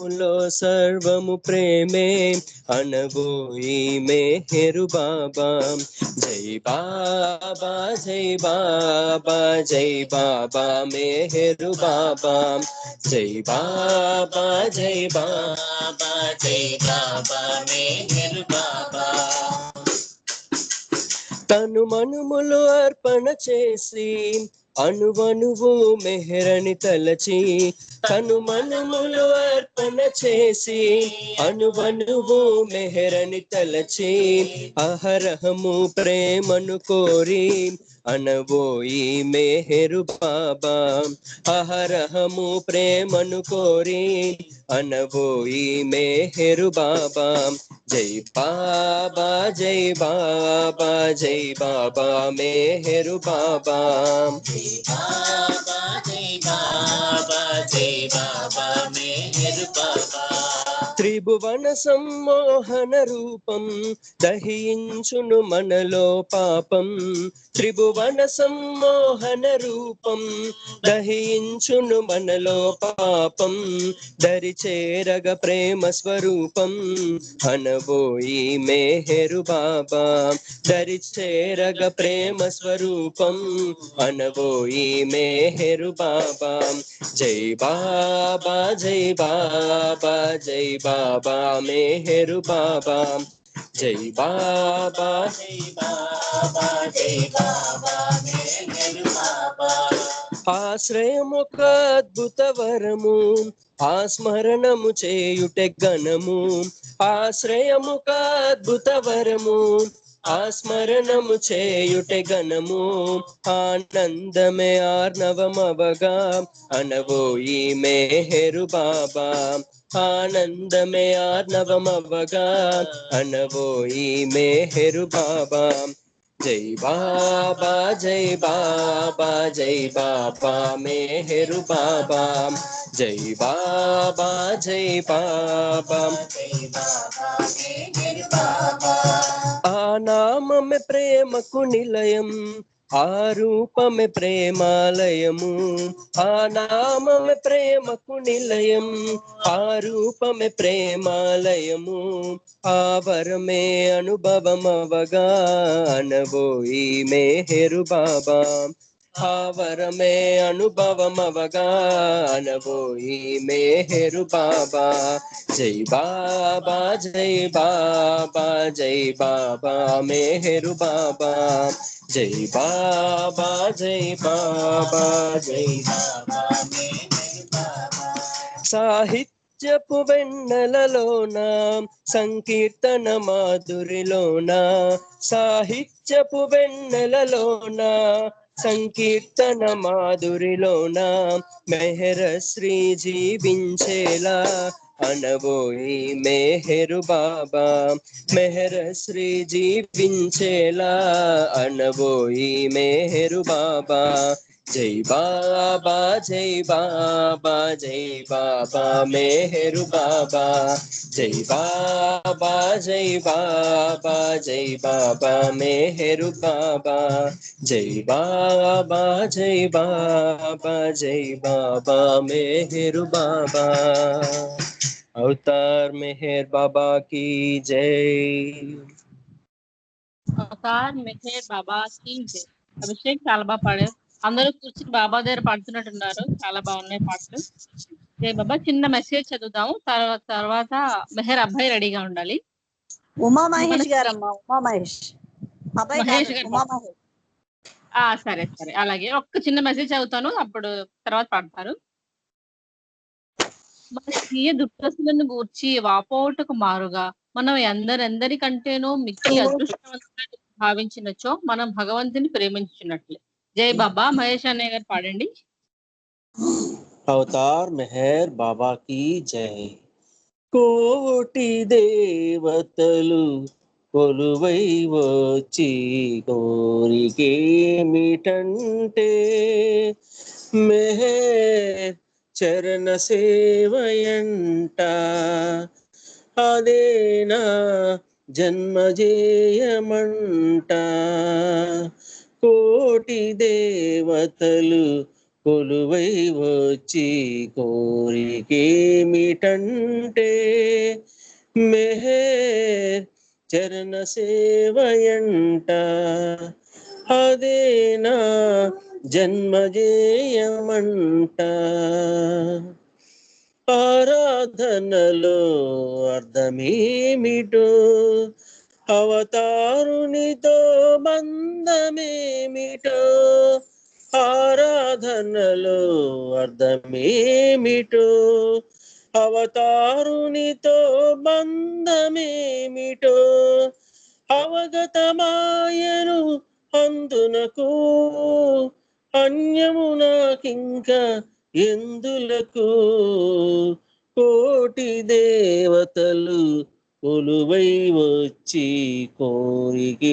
లో సర్వము ప్రేమే అనబోయి మెహరు బాబా జై బాబా జై బాబా జై బాబా మెహరు బాబా జై బాబా జై బాబా జై బాబా మెహరు బాబా తను మనుములు అర్పణ చేసి అణువణువు మెహరని తలచి తను మనుములు అర్పణ చేసి అణువణువు మెహరని తలచి అహరహము ప్రేమను కోరి అనబోయి మెహరు బాబా అహరహము ప్రేమను కోరి అనబోయి మెహరు బాబా జై బాబా జై బాబా జై బాబా మెహరు బాబా జై బాబా జై బాబా జై బాబా మెహరు బాబా త్రిభువన సమ్మోహన రూపం దహించును మనలో పాపం. త్రిభువన సమ్మోహన రూపం దహించును మనలో పాపం. దరి చేరగ ప్రేమ స్వరూపం అనబోయి మేహెరు బాబా. దరి చేరగ ప్రేమ స్వరూపం అనబోయి మేహెరు బాబా. జై బాబా జై బాబా జై బాబా మెహరు బాబా జై బాబా జై బాబా జై బాబా మెహరు బాబా ఆశ్రయమొక అద్భుత వరము ఆ స్మరణము చేయుటె గణము ఆశ్రయముక అద్భుత వరము ఆ స్మరణము చేయుటె గణము ఆనందమే ఆర్నవమవగా అనబోయి మెహరు బాబా ఆనందమే ఆర్నవమవగా అనబోయి మెహరు బాబా జై బాబా జై బాబా జై బాబా మెహరు బాబా జై బాబా జై బాబా జై బాబా మెహరు బాబా ఆ నామమే ప్రేమకు నిలయం ఆ రూపమే ప్రేమాలయము. ఆ నామమే ప్రేమకు నిలయం ఆ రూపమే ప్రేమాలయము. ఆ వరమే అనుభవమవగా అనబోయి మెహరు బాబా ఆ వరమే అనుభవమవగా అనబోయి బాబా. జై బాబా జై బాబా జై బాబా మేహెరు బాబా. జై బాబా జై బాబా జై బాబా సాహిత్య బాబా. వెన్నెలలోన సంకీర్తన మాధురిలోన సాహిత్యపు వెన్నెలలోన సంకీర్తన మాధురిలోన మెహర శ్రీ జీవించేలా అనబోయి మెహరు బాబా మెహర శ్రీ జీవించేలా అనబోయి మెహరు బాబా जय बाबा जय बाबा जय बाबा, मेहरू बाबा। जय बाबा जय बाबा जय बाबा, मेहरू बाबा। जय बाबा जय बाबा जय बाबा, मेहरू बाबा। अवतार मेहर बाबा की जय। अवतार मेहर बाबा की जय। अभिषेक सालबा पढ़े। అందరూ కూర్చుని బాబా దగ్గర పాడుతున్నట్టున్నారు. చాలా బాగున్నాయి పాటలు. జై బాబా. చిన్న మెసేజ్ చదువుతాము తర్వాత తర్వాత మెహర్ అబ్బాయి రెడీగా ఉండాలి. ఉమా మహేష్ గారమ్మా ఉమా మహేష్. గారు. ఆ సరే సరే. అలాగే ఒక్క చిన్న మెసేజ్ చదువుతాను. అప్పుడు తర్వాత పాడతారు. మన స్వీయ దుఃఖసులను గూర్చి వాపోటకు మారుగా. మనం ఎందరెందరికంటేనో మిక్కి అదృష్టవంతులని భావించినచో మనం భగవంతుని ప్రేమించున్నట్లే జై బాబా మహేష్ అన్నయ్య గారు పాడండి అవతార్ మెహర్ బాబా की జై కోటి దేవతలు కొలువై వచ్చి కోరికేమిటంటే మెహర్ చరణ సేవయంట అదేనా జన్మజేయమంట కోటి దేవతలు కొలువై వచ్చి కోరికేమిటంటే మెహేర్ చరణ సేవయంట అదేనా జన్మజేయమంట ఆరాధనలో అర్థమేమిటో అవతారునితో బంధమేమిటో? ఆరాధనలో అర్థమేమిటో? అవతారునితో బంధమేమిటో? అవగతమాయను అందునకు అన్యము నాకింకా ఎందులకు? కోటి దేవతలు కొలువై వచ్చి కోరికేమిటంటే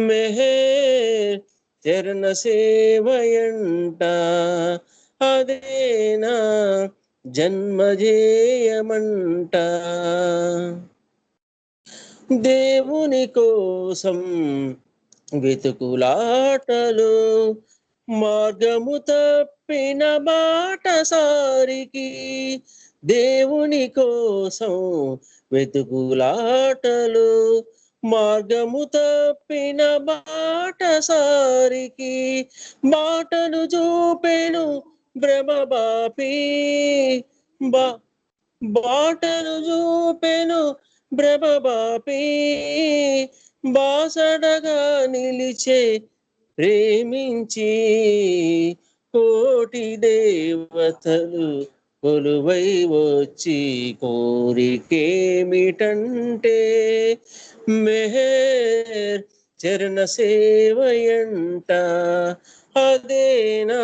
మెహే చరణ సేవయంట అదేనా జన్మజేయమంట దేవుని కోసం వెతుకులాటలు మార్గము తప్పిన బాటసారికి దేవుని కోసం వెతుకులాటలు మార్గము తప్పిన బాటసారికి బాటను చూపెను భ్రమబాపి బా బాటను చూపెను భ్రమబాపి బాసడగా నిలిచే ప్రేమించి కోటి దేవతలు కొలువై వచ్చి కోరికేమిటంటే మెహర్ చరణ సేవయంట అదేనా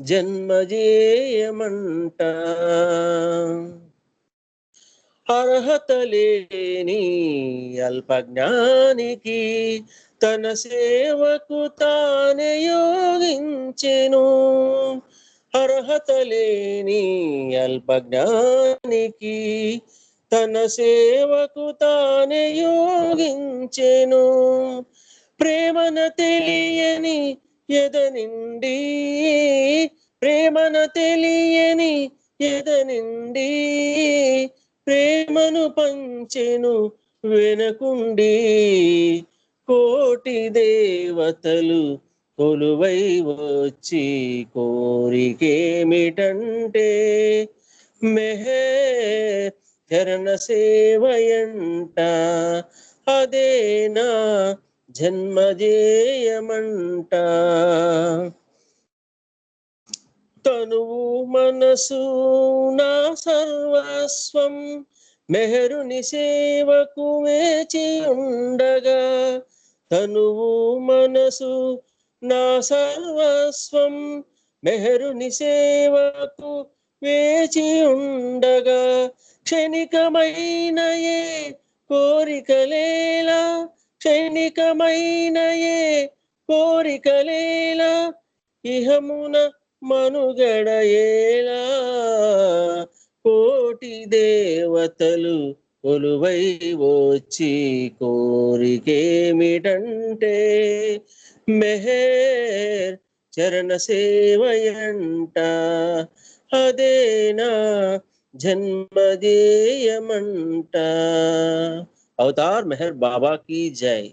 జన్మజేయమంట అర్హత లేని అల్పజ్ఞానికి తన సేవకు తానే యోగించెను. అర్హత లేని అల్పజ్ఞానికి తన సేవకు తానే యోగించెను. ప్రేమన తెలియని ఎద నిండి ప్రేమన తెలియని ఎద నిండి ప్రేమను పంచెను వెనకుండి. కోటి దేవతలు కొలువై వచ్చి కోరికేమిటంటే మెహే చరణ సేవయంట అదేనా జన్మజేయమంట. తనువు మనసు నా సర్వస్వం మెహరుని సేవకు వేచి ఉండగా తనువు మనసు నా సర్వస్వం మెహరుని సేవకు వేచి ఉండగా క్షణికమైన ఏ కోరికలేలా క్షణికమైనయే కోరికలేలా ఇహమున మనుగడయేలా. కోటి దేవతలు కొలువై వచ్చి కోరికేమిటంటే మెహర్ చరణ సేవయంట అదేనా జన్మదేయమంట అవతార్ మెహర్ బాబా की जय